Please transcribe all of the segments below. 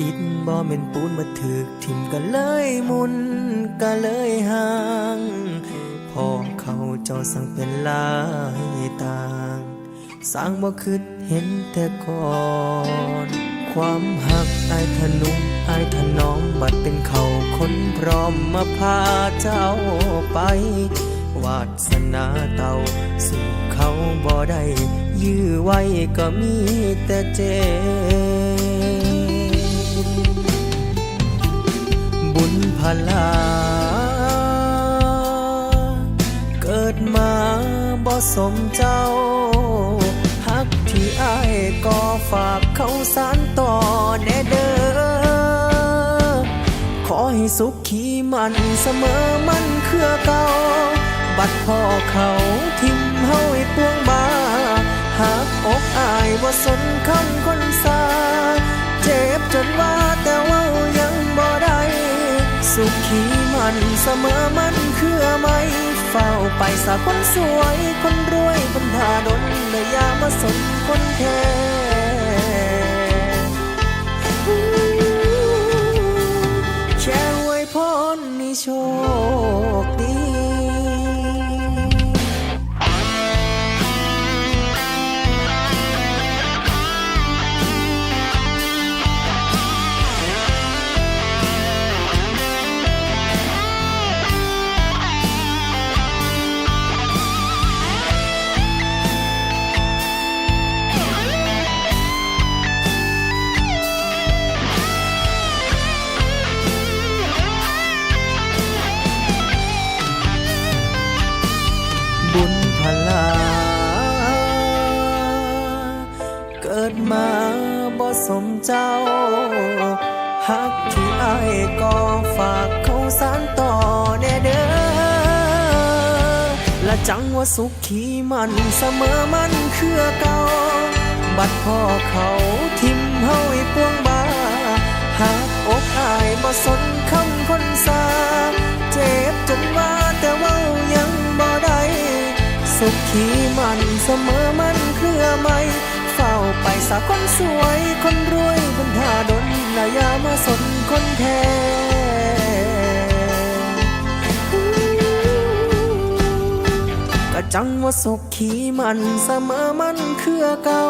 อิฐบ่แม่นปูนมาถึกทิ่มก็เลยมุนก็เลยห่างพอเขาเจ้าสั่งเป็นลายต่างสร้างบ่คิดเห็นแต่ก่อนความหักอายทะนุอายถนอมบัดเป็นเขาคนพร้อมมาพาเจ้าไป วาสนาเต่าสู่เขาบ่ได้ยื้อไว้ก็มีแต่เจ็บ ลา เกิดมาบ่สมเจ้าฮักที่อายก็ฝากเขาสานต่อแน่เด้อ ขอให้สุขขีมันเสมอมันเครือเก่า บัดพ่อเขาทิมเฮาให้ปวงบาหากอกอายบ่ส สุขขีมันเสมอมันคือไม่เฝ้าไปสาคนสวยคนรวยคนหาดนเลยยามาสนคนแค่ สมเจ้าฮักที่อายก็ฝากเขาสานต่อแน่เด้อและจังว่าสุขขีมันเสมอมันคือเก่าบัดพ่อเขาทิมเฮาให้ปวงบาหากอกอายบ่สนคำคนสาเจ็บจนว่าแต่เว่ายังบ่ได้สุขขีมันเสมอมันเคือไม่ เฝ้าไปสาคนสวยคนรวยบนทาดนและอย่ามาสนคนแท้ก็จังว่าสุขขีมันเสมอมันคือเก่า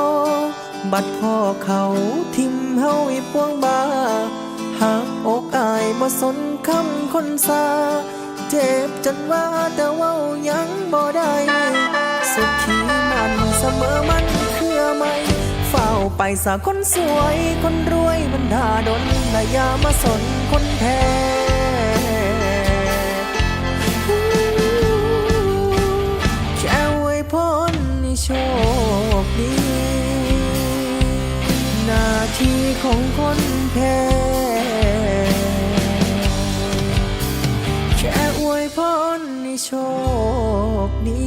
บัดพ่อเขาทิมเฮาให้ปวงบาหากอกอายบ่สนคำคนสาเจ็บจนว่าแต่ว่ายังบ่ได้ สุขีมันเสมอมัน ไปสาคนสวยคนรวยบรรดาดนและอย่ามาสนคนแพ้แค่ไว้พรนี่โชคดีหน้าที่ของคนแพ้แค่อวยพรนี่โชคดี